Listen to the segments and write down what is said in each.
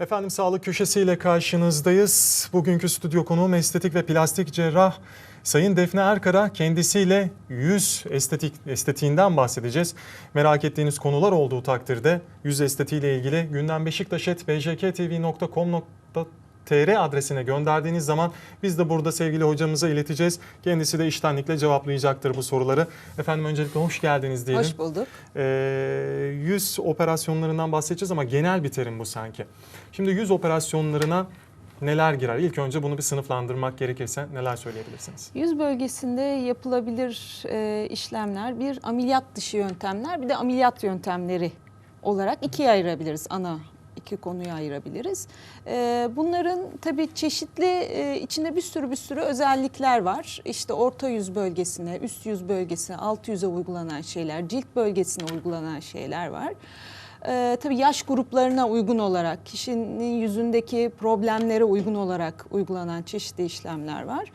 Efendim sağlık köşesiyle karşınızdayız. Bugünkü stüdyo konuğum estetik ve plastik cerrah Sayın Defne Erkara kendisiyle yüz estetik estetiğinden bahsedeceğiz. Merak ettiğiniz konular olduğu takdirde yüz estetiğiyle ilgili gündem beşiktaş.bjktv.com.tr adresine gönderdiğiniz zaman biz de burada sevgili hocamıza ileteceğiz. Kendisi de iştenlikle cevaplayacaktır bu soruları. Efendim öncelikle hoş geldiniz diyelim. Hoş bulduk. Ee, yüz operasyonlarından bahsedeceğiz ama genel bir terim bu sanki. Şimdi yüz operasyonlarına neler girer? İlk önce bunu bir sınıflandırmak gerekirse neler söyleyebilirsiniz? Yüz bölgesinde yapılabilir e, işlemler bir ameliyat dışı yöntemler bir de ameliyat yöntemleri olarak ikiye ayırabiliriz ana iki konuya ayırabiliriz. E, bunların tabii çeşitli e, içinde bir sürü bir sürü özellikler var. İşte orta yüz bölgesine, üst yüz bölgesine, alt yüze uygulanan şeyler, cilt bölgesine uygulanan şeyler var. Ee, tabii yaş gruplarına uygun olarak, kişinin yüzündeki problemlere uygun olarak uygulanan çeşitli işlemler var.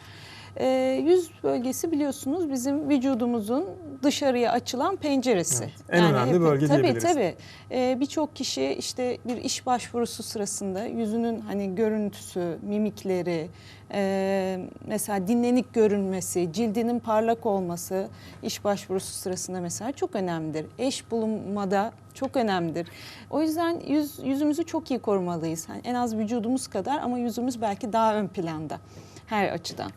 Ee, yüz bölgesi biliyorsunuz bizim vücudumuzun dışarıya açılan penceresi. Evet, en önemli bölge tabii, diyebiliriz. Tabii Ee, Birçok kişi işte bir iş başvurusu sırasında yüzünün hani görüntüsü, mimikleri, e, mesela dinlenik görünmesi, cildinin parlak olması iş başvurusu sırasında mesela çok önemlidir. Eş bulunmada çok önemlidir. O yüzden yüz, yüzümüzü çok iyi korumalıyız. Hani en az vücudumuz kadar ama yüzümüz belki daha ön planda her açıdan.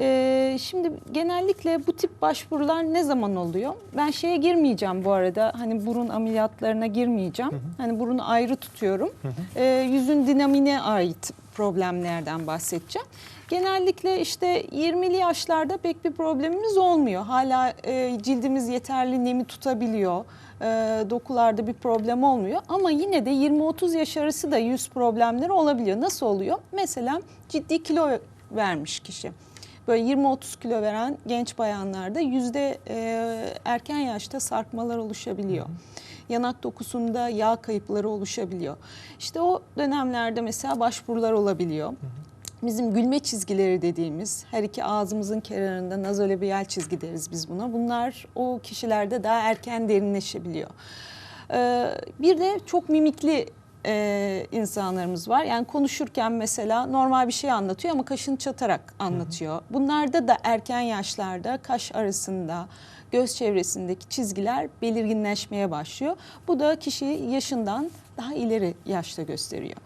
Ee, şimdi genellikle bu tip başvurular ne zaman oluyor? Ben şeye girmeyeceğim bu arada. Hani burun ameliyatlarına girmeyeceğim. Hani burunu ayrı tutuyorum. Ee, yüzün dinamine ait problemlerden bahsedeceğim. Genellikle işte 20'li yaşlarda pek bir problemimiz olmuyor. Hala e, cildimiz yeterli nemi tutabiliyor. E, dokularda bir problem olmuyor. Ama yine de 20-30 yaş arası da yüz problemleri olabiliyor. Nasıl oluyor? Mesela ciddi kilo vermiş kişi böyle 20-30 kilo veren genç bayanlarda yüzde e, erken yaşta sarkmalar oluşabiliyor. Yanak dokusunda yağ kayıpları oluşabiliyor. İşte o dönemlerde mesela başvurular olabiliyor. Bizim gülme çizgileri dediğimiz her iki ağzımızın kenarında nazolabiyal çizgi deriz biz buna. Bunlar o kişilerde daha erken derinleşebiliyor. Ee, bir de çok mimikli e, insanlarımız var. Yani konuşurken mesela normal bir şey anlatıyor ama kaşını çatarak anlatıyor. Bunlarda da erken yaşlarda kaş arasında göz çevresindeki çizgiler belirginleşmeye başlıyor. Bu da kişiyi yaşından daha ileri yaşta gösteriyor.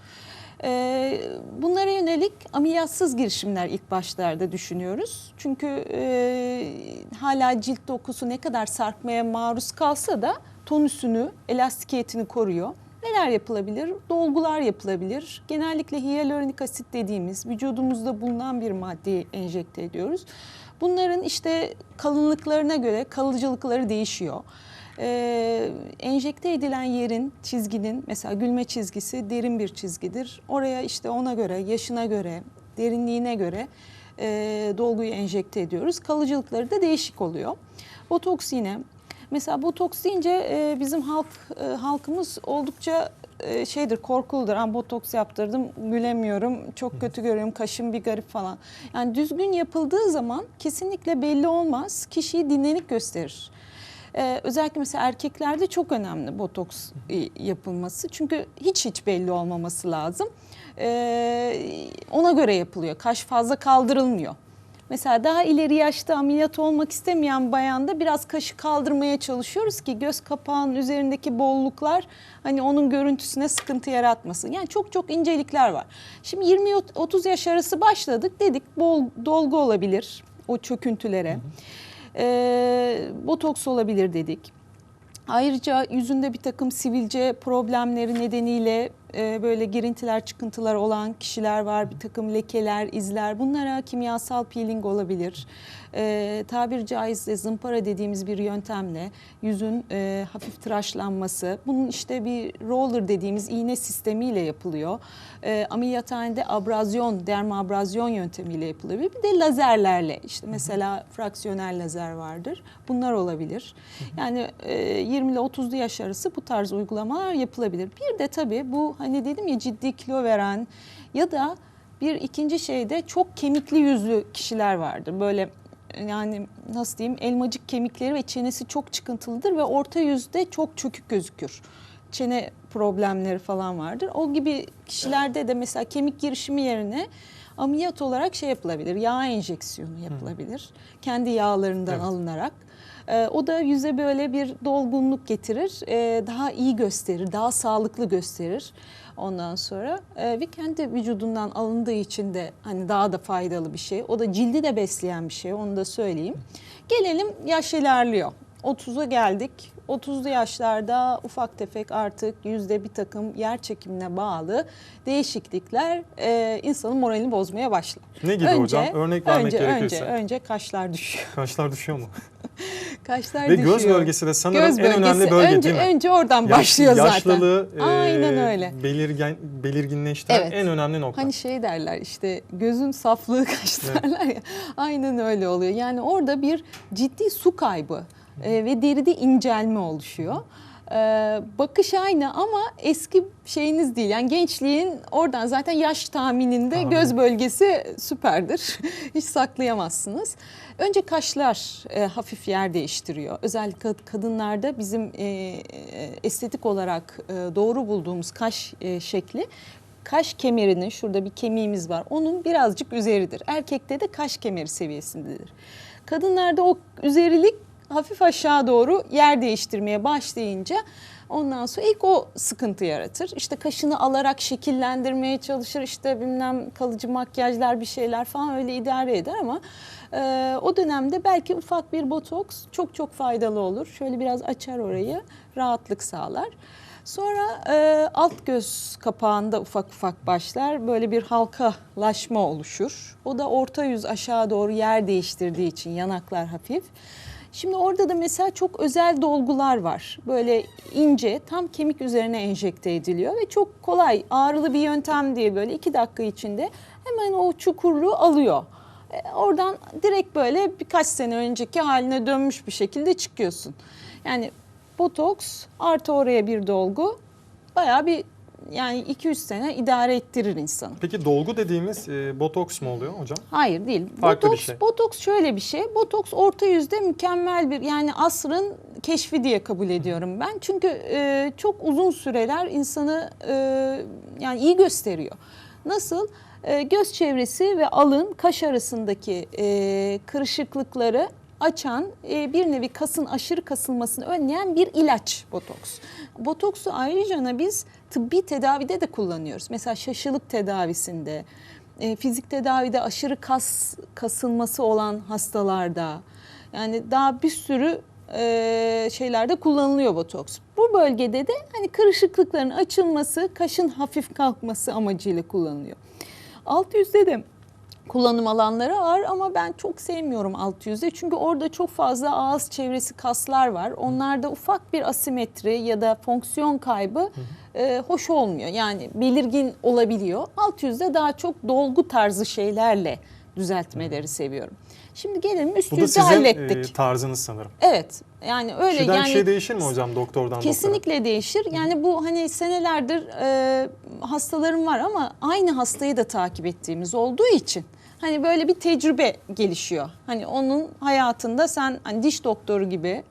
Ee, bunlara yönelik ameliyatsız girişimler ilk başlarda düşünüyoruz. Çünkü e, hala cilt dokusu ne kadar sarkmaya maruz kalsa da tonüsünü, elastikiyetini koruyor. Neler yapılabilir? Dolgular yapılabilir. Genellikle hyaluronik asit dediğimiz vücudumuzda bulunan bir maddeyi enjekte ediyoruz. Bunların işte kalınlıklarına göre kalıcılıkları değişiyor. Ee, enjekte edilen yerin, çizginin mesela gülme çizgisi derin bir çizgidir. Oraya işte ona göre, yaşına göre, derinliğine göre e, dolguyu enjekte ediyoruz. Kalıcılıkları da değişik oluyor. Botoks yine Mesela botoks deyince e, bizim halk e, halkımız oldukça e, şeydir korkuludur. Ben botoks yaptırdım gülemiyorum, çok kötü görüyorum, kaşım bir garip falan. Yani düzgün yapıldığı zaman kesinlikle belli olmaz. Kişiyi dinlenik gösterir. Ee, özellikle mesela erkeklerde çok önemli botoks e, yapılması. Çünkü hiç hiç belli olmaması lazım. Ee, ona göre yapılıyor. Kaş fazla kaldırılmıyor. Mesela daha ileri yaşta ameliyat olmak istemeyen bayanda biraz kaşı kaldırmaya çalışıyoruz ki göz kapağının üzerindeki bolluklar hani onun görüntüsüne sıkıntı yaratmasın. Yani çok çok incelikler var. Şimdi 20-30 yaş arası başladık dedik bol dolgu olabilir o çöküntülere. Ee, botoks olabilir dedik. Ayrıca yüzünde bir takım sivilce problemleri nedeniyle e, böyle girintiler, çıkıntılar olan kişiler var. Bir takım lekeler, izler. Bunlara kimyasal peeling olabilir. E, tabiri caizse zımpara dediğimiz bir yöntemle yüzün e, hafif tıraşlanması. Bunun işte bir roller dediğimiz iğne sistemiyle yapılıyor. E, ameliyathanede abrazyon, dermabrazyon yöntemiyle yapılıyor. Bir de lazerlerle işte mesela fraksiyonel lazer vardır. Bunlar olabilir. Yani e, 20 ile 30'lu yaş arası bu tarz uygulamalar yapılabilir. Bir de tabii bu hani dedim ya ciddi kilo veren ya da bir ikinci şeyde çok kemikli yüzlü kişiler vardır. Böyle yani nasıl diyeyim elmacık kemikleri ve çenesi çok çıkıntılıdır ve orta yüzde çok çökük gözükür çene problemleri falan vardır. O gibi kişilerde de mesela kemik girişimi yerine ameliyat olarak şey yapılabilir. Yağ enjeksiyonu yapılabilir. Kendi yağlarından Evet. alınarak. Ee, o da yüze böyle bir dolgunluk getirir. Ee, daha iyi gösterir, daha sağlıklı gösterir. Ondan sonra e, ve kendi vücudundan alındığı için de hani daha da faydalı bir şey. O da cildi de besleyen bir şey. Onu da söyleyeyim. Gelelim yaş ilerliyor. 30'a geldik. 30'lu yaşlarda ufak tefek artık yüzde bir takım yer çekimine bağlı değişiklikler e, insanın moralini bozmaya başlar. Ne gibi hocam? Örnek vermek önce, gerekirse. Önce, önce kaşlar düşüyor. Kaşlar düşüyor mu? Kaşlar Ve düşüyor. göz bölgesi de sanırım Göz en önemli bölge önce, değil mi? Önce oradan Yaş- başlıyor zaten. Yaşlılığı e, Aynen öyle. belirgen, belirginleştiren Evet. en önemli nokta. Hani şey derler işte gözün saflığı Evet. derler ya. Aynen öyle oluyor. Yani orada bir ciddi su kaybı e, ve deride incelme oluşuyor. E, bakış aynı ama eski şeyiniz değil. Yani gençliğin oradan zaten yaş tahmininde Tahmin. göz bölgesi süperdir. Hiç saklayamazsınız. Önce kaşlar e, hafif yer değiştiriyor. Özellikle kad- kadınlarda bizim e, e, estetik olarak e, doğru bulduğumuz kaş e, şekli kaş kemerinin şurada bir kemiğimiz var. Onun birazcık üzeridir. Erkekte de kaş kemeri seviyesindedir. Kadınlarda o üzerilik hafif aşağı doğru yer değiştirmeye başlayınca ondan sonra ilk o sıkıntı yaratır. İşte kaşını alarak şekillendirmeye çalışır. İşte bilmem kalıcı makyajlar bir şeyler falan öyle idare eder ama e, o dönemde belki ufak bir botoks çok çok faydalı olur. Şöyle biraz açar orayı rahatlık sağlar. Sonra e, alt göz kapağında ufak ufak başlar. Böyle bir halkalaşma oluşur. O da orta yüz aşağı doğru yer değiştirdiği için yanaklar hafif. Şimdi orada da mesela çok özel dolgular var. Böyle ince tam kemik üzerine enjekte ediliyor ve çok kolay ağrılı bir yöntem değil böyle iki dakika içinde hemen o çukurluğu alıyor. E, oradan direkt böyle birkaç sene önceki haline dönmüş bir şekilde çıkıyorsun. Yani botoks artı oraya bir dolgu bayağı bir yani 200 sene idare ettirir insanı. Peki dolgu dediğimiz e, botoks mu oluyor hocam? Hayır değil. Farklı bir botoks, şey. botoks şöyle bir şey. Botoks orta yüzde mükemmel bir yani asrın keşfi diye kabul ediyorum ben. Çünkü e, çok uzun süreler insanı e, yani iyi gösteriyor. Nasıl? E, göz çevresi ve alın kaş arasındaki e, kırışıklıkları açan e, bir nevi kasın aşırı kasılmasını önleyen bir ilaç botoks. Botoksu ayrıca biz tıbbi tedavide de kullanıyoruz. Mesela şaşılık tedavisinde, e, fizik tedavide aşırı kas kasılması olan hastalarda yani daha bir sürü e, şeylerde kullanılıyor botoks. Bu bölgede de hani kırışıklıkların açılması, kaşın hafif kalkması amacıyla kullanılıyor. Alt yüzde de kullanım alanları var ama ben çok sevmiyorum alt yüzde. Çünkü orada çok fazla ağız çevresi kaslar var. Onlarda ufak bir asimetri ya da fonksiyon kaybı e, hoş olmuyor. Yani belirgin olabiliyor. Alt yüzde daha çok dolgu tarzı şeylerle düzeltmeleri seviyorum. Şimdi gelelim üst Bu da yüzde sizin hallettik. e, tarzınız sanırım. evet. Yani öyle Kişiden yani kişiye değişir mi hocam doktordan doktora? Kesinlikle değişir. Yani bu hani senelerdir e, hastalarım var ama aynı hastayı da takip ettiğimiz olduğu için hani böyle bir tecrübe gelişiyor. Hani onun hayatında sen hani diş doktoru gibi,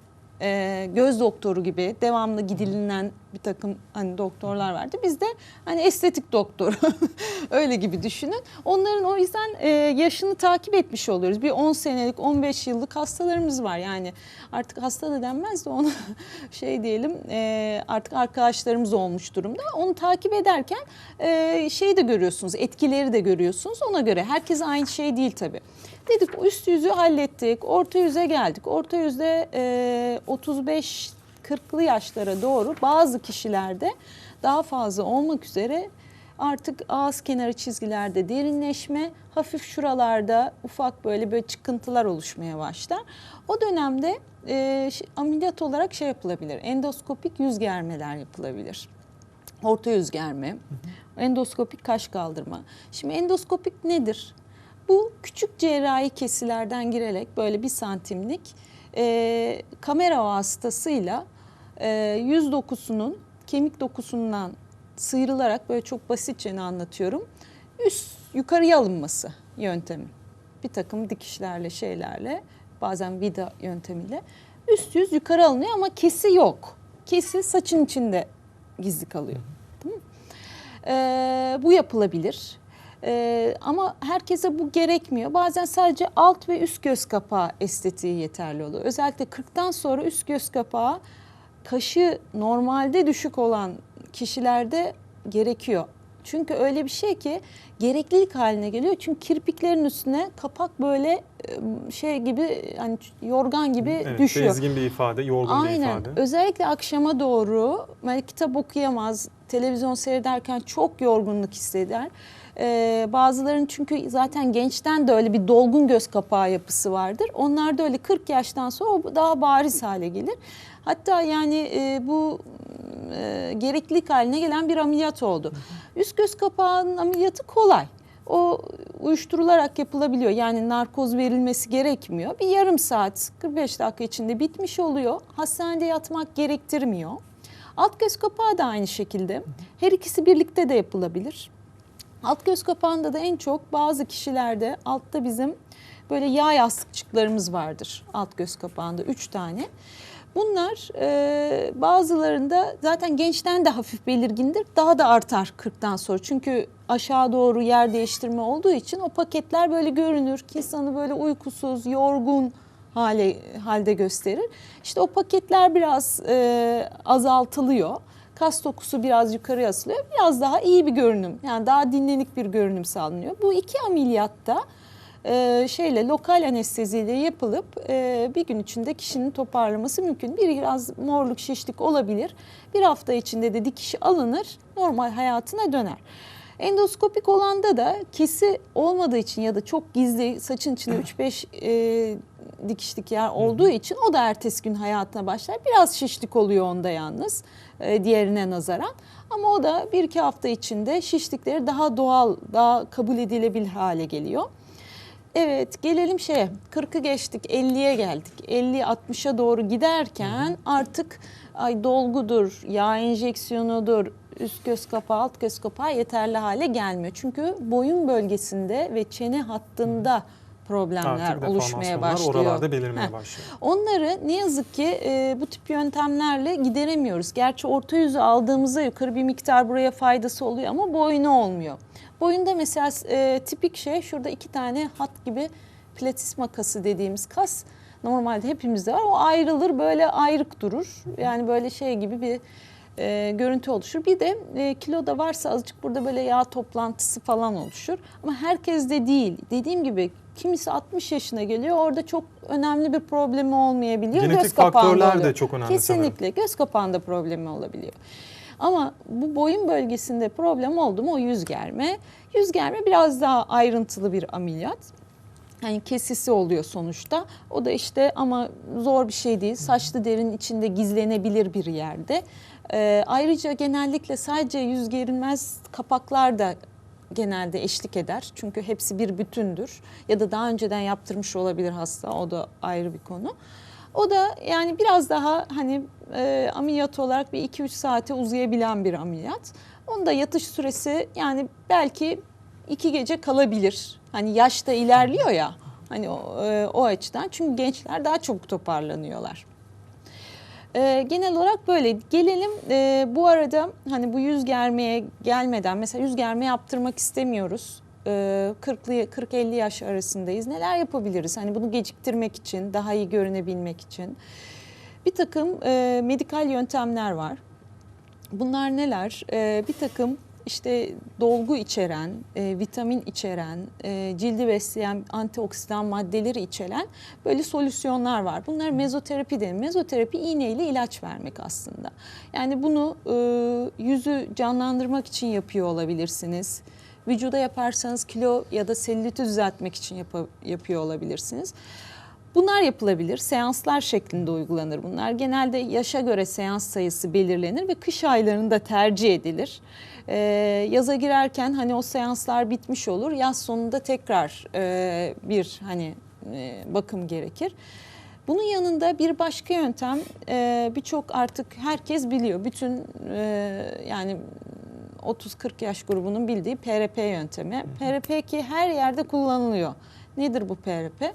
e, göz doktoru gibi devamlı gidilinen bir takım hani doktorlar vardı. Biz de hani estetik doktoru öyle gibi düşünün. Onların o yüzden e, yaşını takip etmiş oluyoruz. Bir 10 senelik, 15 yıllık hastalarımız var. Yani artık hasta da denmez de onu şey diyelim e, artık arkadaşlarımız olmuş durumda. Onu takip ederken e, şeyi de görüyorsunuz, etkileri de görüyorsunuz. Ona göre herkes aynı şey değil tabii. Dedik üst yüzü hallettik, orta yüze geldik. Orta yüzde e, 35 40'lı yaşlara doğru bazı kişilerde daha fazla olmak üzere artık ağız kenarı çizgilerde derinleşme, hafif şuralarda ufak böyle böyle çıkıntılar oluşmaya başlar. O dönemde e, ameliyat olarak şey yapılabilir, endoskopik yüz germeler yapılabilir. Orta yüz germe, endoskopik kaş kaldırma. Şimdi endoskopik nedir? Bu küçük cerrahi kesilerden girerek böyle bir santimlik e, kamera vasıtasıyla e, yüz dokusunun kemik dokusundan sıyrılarak böyle çok basitçe anlatıyorum. Üst yukarıya alınması yöntemi. Bir takım dikişlerle şeylerle bazen vida yöntemiyle üst yüz yukarı alınıyor ama kesi yok. Kesi saçın içinde gizli kalıyor. Tamam mı? Ee, bu yapılabilir. Ee, ama herkese bu gerekmiyor. Bazen sadece alt ve üst göz kapağı estetiği yeterli oluyor. Özellikle 40'tan sonra üst göz kapağı kaşı normalde düşük olan kişilerde gerekiyor. Çünkü öyle bir şey ki gereklilik haline geliyor. Çünkü kirpiklerin üstüne kapak böyle e, şey gibi hani yorgan gibi Evet, düşüyor. bezgin bir ifade, yorgun bir Aynen. ifade. Özellikle akşama doğru böyle kitap okuyamaz, televizyon seyrederken çok yorgunluk hisseder. Ee, bazıların çünkü zaten gençten de öyle bir dolgun göz kapağı yapısı vardır. Onlar da öyle 40 yaştan sonra daha bariz hale gelir. Hatta yani e, bu e, gereklilik haline gelen bir ameliyat oldu. Üst göz kapağının ameliyatı kolay. O uyuşturularak yapılabiliyor. Yani narkoz verilmesi gerekmiyor. Bir yarım saat 45 dakika içinde bitmiş oluyor. Hastanede yatmak gerektirmiyor. Alt göz kapağı da aynı şekilde. Her ikisi birlikte de yapılabilir. Alt göz kapağında da en çok bazı kişilerde altta bizim böyle yağ yastıkçıklarımız vardır alt göz kapağında üç tane. Bunlar e, bazılarında zaten gençten de hafif belirgindir. Daha da artar 40'tan sonra. Çünkü aşağı doğru yer değiştirme olduğu için o paketler böyle görünür. İnsanı böyle uykusuz, yorgun hale halde gösterir. İşte o paketler biraz e, azaltılıyor. Kas dokusu biraz yukarı asılıyor. Biraz daha iyi bir görünüm. Yani daha dinlenik bir görünüm sağlanıyor. Bu iki ameliyatta e, şeyle lokal anesteziyle yapılıp e, bir gün içinde kişinin toparlaması mümkün. Bir biraz morluk şişlik olabilir. Bir hafta içinde de dikiş alınır, normal hayatına döner. Endoskopik olanda da kesi olmadığı için ya da çok gizli saçın içinde 3-5 e, dikişlik yer olduğu için o da ertesi gün hayatına başlar. Biraz şişlik oluyor onda yalnız e, diğerine nazaran. Ama o da bir iki hafta içinde şişlikleri daha doğal, daha kabul edilebilir hale geliyor. Evet gelelim şeye 40'ı geçtik 50'ye geldik. 50-60'a doğru giderken artık ay dolgudur, yağ enjeksiyonudur, üst göz kapağı, alt göz kapağı yeterli hale gelmiyor. Çünkü boyun bölgesinde ve çene hattında problemler Artık oluşmaya başlıyor. oralarda belirmeye Heh. başlıyor. Onları ne yazık ki e, bu tip yöntemlerle gideremiyoruz. Gerçi orta yüzü aldığımızda yukarı bir miktar buraya faydası oluyor ama boyuna olmuyor. Boyunda mesela e, tipik şey şurada iki tane hat gibi pilates makası dediğimiz kas normalde hepimizde var. O ayrılır böyle ayrık durur. Yani böyle şey gibi bir e, görüntü oluşur. Bir de e, kilo da varsa azıcık burada böyle yağ toplantısı falan oluşur. Ama herkes de değil. Dediğim gibi kimisi 60 yaşına geliyor. Orada çok önemli bir problemi olmayabiliyor. Genetik Göz faktörler de oluyor. çok önemli Kesinlikle göz kapağında problemi olabiliyor. Ama bu boyun bölgesinde problem oldu mu o yüz germe. Yüz germe biraz daha ayrıntılı bir ameliyat. Yani kesisi oluyor sonuçta. O da işte ama zor bir şey değil. Saçlı derinin içinde gizlenebilir bir yerde. Ee, ayrıca genellikle sadece yüz gerilmez kapaklar da genelde eşlik eder. Çünkü hepsi bir bütündür. Ya da daha önceden yaptırmış olabilir hasta. O da ayrı bir konu. O da yani biraz daha hani e, ameliyat olarak bir 2-3 saate uzayabilen bir ameliyat. Onun da yatış süresi yani belki iki gece kalabilir. Hani yaş da ilerliyor ya hani o, e, o açıdan. Çünkü gençler daha çabuk toparlanıyorlar. E, genel olarak böyle. Gelelim e, bu arada hani bu yüz germeye gelmeden mesela yüz germe yaptırmak istemiyoruz. E, 40'lı 40-50 yaş arasındayız. Neler yapabiliriz? Hani bunu geciktirmek için, daha iyi görünebilmek için. Bir takım e, medikal yöntemler var. Bunlar neler? E, bir takım işte dolgu içeren, e, vitamin içeren, e, cildi besleyen antioksidan maddeleri içeren böyle solüsyonlar var. Bunlar mezoterapi denir. Mezoterapi iğne ile ilaç vermek aslında. Yani bunu e, yüzü canlandırmak için yapıyor olabilirsiniz. Vücuda yaparsanız kilo ya da selüliti düzeltmek için yapa- yapıyor olabilirsiniz. Bunlar yapılabilir. Seanslar şeklinde uygulanır bunlar. Genelde yaşa göre seans sayısı belirlenir ve kış aylarında tercih edilir. Ee, yaza girerken hani o seanslar bitmiş olur. Yaz sonunda tekrar e, bir hani e, bakım gerekir. Bunun yanında bir başka yöntem e, birçok artık herkes biliyor. Bütün e, yani 30-40 yaş grubunun bildiği PRP yöntemi. PRP ki her yerde kullanılıyor. Nedir bu PRP?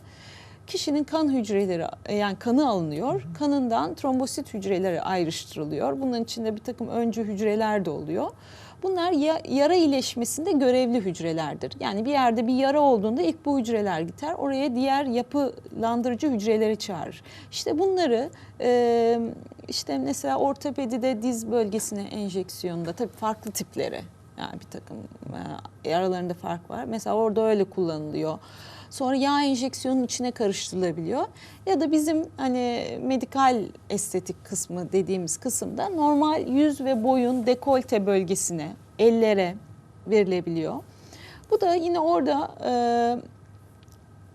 Kişinin kan hücreleri e, yani kanı alınıyor. Kanından trombosit hücreleri ayrıştırılıyor. Bunun içinde bir takım öncü hücreler de oluyor. Bunlar ya- yara iyileşmesinde görevli hücrelerdir. Yani bir yerde bir yara olduğunda ilk bu hücreler gider. Oraya diğer yapılandırıcı hücreleri çağırır. İşte bunları e, işte mesela ortopedide diz bölgesine enjeksiyonda tabii farklı tipleri yani bir takım e, aralarında fark var. Mesela orada öyle kullanılıyor. Sonra yağ enjeksiyonun içine karıştırılabiliyor. Ya da bizim hani medikal estetik kısmı dediğimiz kısımda normal yüz ve boyun dekolte bölgesine, ellere verilebiliyor. Bu da yine orada e,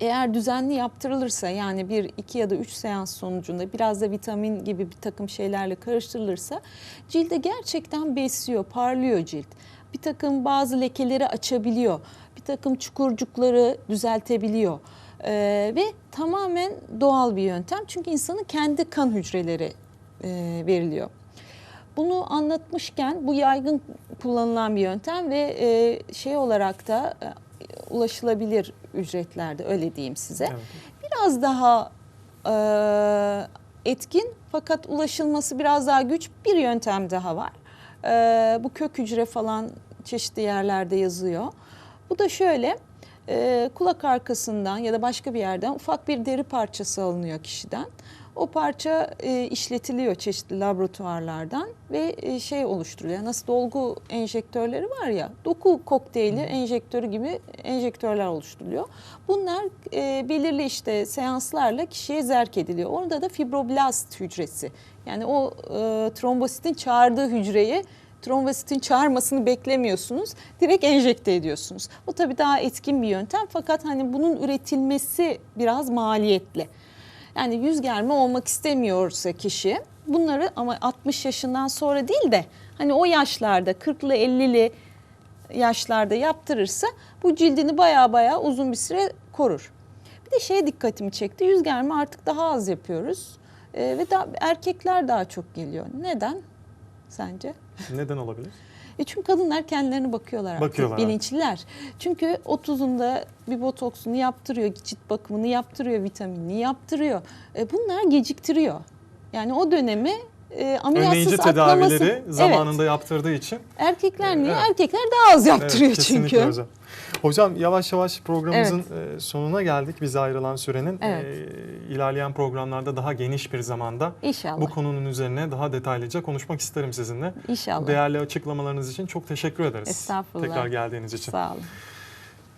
eğer düzenli yaptırılırsa yani bir iki ya da üç seans sonucunda biraz da vitamin gibi bir takım şeylerle karıştırılırsa cilde gerçekten besliyor, parlıyor cilt. Bir takım bazı lekeleri açabiliyor, takım çukurcukları düzeltebiliyor. Ee, ve tamamen doğal bir yöntem çünkü insanın kendi kan hücreleri e, veriliyor. Bunu anlatmışken bu yaygın kullanılan bir yöntem ve e, şey olarak da e, ulaşılabilir ücretlerde öyle diyeyim size. Evet. Biraz daha e, etkin fakat ulaşılması biraz daha güç bir yöntem daha var. E, bu kök hücre falan çeşitli yerlerde yazıyor. Bu da şöyle e, kulak arkasından ya da başka bir yerden ufak bir deri parçası alınıyor kişiden. O parça e, işletiliyor çeşitli laboratuvarlardan ve e, şey oluşturuluyor. Nasıl dolgu enjektörleri var ya, doku kokteyli enjektörü gibi enjektörler oluşturuluyor. Bunlar e, belirli işte seanslarla kişiye zerk ediliyor. Orada da fibroblast hücresi. Yani o e, trombositin çağırdığı hücreyi trombositin çağırmasını beklemiyorsunuz. Direkt enjekte ediyorsunuz. O tabii daha etkin bir yöntem fakat hani bunun üretilmesi biraz maliyetli. Yani yüz germe olmak istemiyorsa kişi bunları ama 60 yaşından sonra değil de hani o yaşlarda 40'lı 50'li yaşlarda yaptırırsa bu cildini baya baya uzun bir süre korur. Bir de şeye dikkatimi çekti. Yüz germe artık daha az yapıyoruz. Ee, ve daha, erkekler daha çok geliyor. Neden sence? Neden olabilir? E çünkü kadınlar kendilerine bakıyorlar artık. Bakıyorlar, Bilinçliler. Çünkü 30'unda bir botoksunu yaptırıyor, cilt bakımını yaptırıyor, vitaminini yaptırıyor. E bunlar geciktiriyor. Yani o dönemi e, ameliyatsız Önleyici atlaması. tedavileri zamanında yaptırdığı için. Erkekler niye? Evet. Erkekler daha az yaptırıyor Evet, çünkü. hocam. Hocam yavaş yavaş programımızın e, sonuna geldik. Bize ayrılan sürenin. Evet. E, ilerleyen programlarda daha geniş bir zamanda İnşallah. bu konunun üzerine daha detaylıca konuşmak isterim sizinle. İnşallah. Değerli açıklamalarınız için çok teşekkür ederiz. Estağfurullah. Tekrar geldiğiniz için. Sağ olun.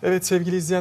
Evet sevgili izleyenler.